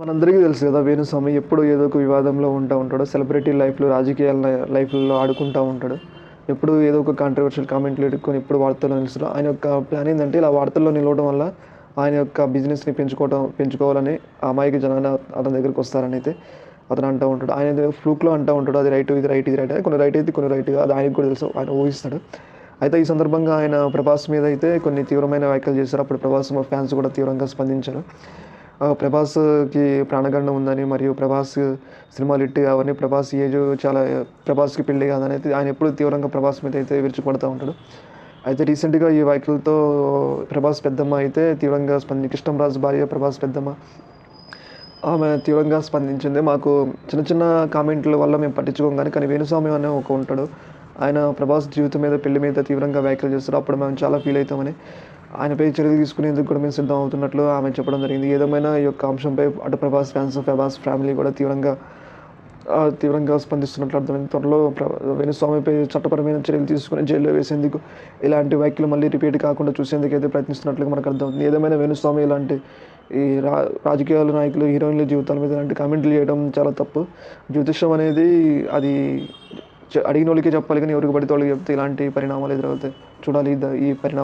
మనందరికీ తెలుసు కదా వేణుస్వామి ఎప్పుడు ఏదో ఒక వివాదంలో ఉంటా ఉంటాడు సెలబ్రిటీ లైఫ్లో రాజకీయాల లైఫ్లో ఆడుకుంటూ ఉంటాడు. ఎప్పుడు ఏదో ఒక కాంట్రవర్షియల్ కామెంట్లు ఎడుక్కొని ఎప్పుడు వార్తల్లో నిలుస్తాడు. ఆయన యొక్క ప్లాన్ ఏంటంటే ఇలా వార్తల్లో నిలవడం వల్ల ఆయన యొక్క బిజినెస్ని పెంచుకోవడం పెంచుకోవాలని ఆ అమాయక జనాన్ని అతని దగ్గరికి వస్తారని అయితే అతను అంటూ ఉంటాడు. ఆయన ఫ్లూక్లో అంటూ ఉంటాడు అది రైట్ ఇది రైట్ ఇది రైట్ కొన్ని రైట్ అయితే కొన్ని రైట్ అది ఆయనకు కూడా తెలుసు ఆయన ఊహిస్తాడు. అయితే ఈ సందర్భంగా ఆయన ప్రభాస్ మీద అయితే కొన్ని తీవ్రమైన వ్యాఖ్యలు చేశారు. అప్పుడు ప్రభాస్ ఫ్యాన్స్ కూడా తీవ్రంగా స్పందించారు. ప్రభాస్కి ప్రాణగండం ఉందని మరియు ప్రభాస్ సినిమాలు ఇట్టి అవన్నీ ప్రభాస్ ఏజ్ చాలా ప్రభాస్కి పెళ్ళి కాదని అయితే ఆయన ఎప్పుడు తీవ్రంగా ప్రభాస్ మీద అయితే విరుచుకుపడుతూ ఉంటాడు. అయితే రీసెంట్గా ఈ వ్యాఖ్యలతో ప్రభాస్ పెద్దమ్మ అయితే తీవ్రంగా స్పంది కృష్ణంరాజు భార్య ప్రభాస్ పెద్దమ్మ ఆమె తీవ్రంగా స్పందించింది. మాకు చిన్న చిన్న కామెంట్ల వల్ల మేము పట్టించుకోం కానీ కానీ వేణుస్వామి అనే ఒక ఉంటాడు. ఆయన ప్రభాస్ జీవితం మీద పెళ్ళి మీద తీవ్రంగా వ్యాఖ్యలు చేస్తారు అప్పుడు మేము చాలా ఫీల్ అవుతామని. ఆయనపై చర్యలు తీసుకునేందుకు కూడా మేము సిద్ధం అవుతున్నట్లు ఆమె చెప్పడం జరిగింది. ఏదేమైనా ఈ యొక్క అంశంపై అటు ప్రభాస్ ఫ్యాన్స్ ప్రభాస్ ఫ్యామిలీ కూడా తీవ్రంగా తీవ్రంగా స్పందిస్తున్నట్లు అర్థమైంది. త్వరలో వేణుస్వామిపై చట్టపరమైన చర్యలు తీసుకుని జైల్లో వేసేందుకు ఇలాంటి వ్యాఖ్యలు మళ్ళీ రిపీట్ కాకుండా చూసేందుకు అయితే ప్రయత్నిస్తున్నట్లు మనకు అర్థమవుతుంది. ఏదేమైనా వేణుస్వామి ఇలాంటి ఈ రా రాజకీయాల నాయకులు హీరోయిన్ల జీవితాల మీద ఇలాంటి కామెంట్లు చేయడం చాలా తప్పు. జ్యోతిష్యం అనేది అది అడిగిన వాళ్ళకి చెప్పాలి కానీ ఎవరికి పడితే వాళ్ళకి చెప్తే ఇలాంటి పరిణామాలు ఎదురవుతాయి. చూడాలి ఈ పరిణామం ఈ పరిణామాలు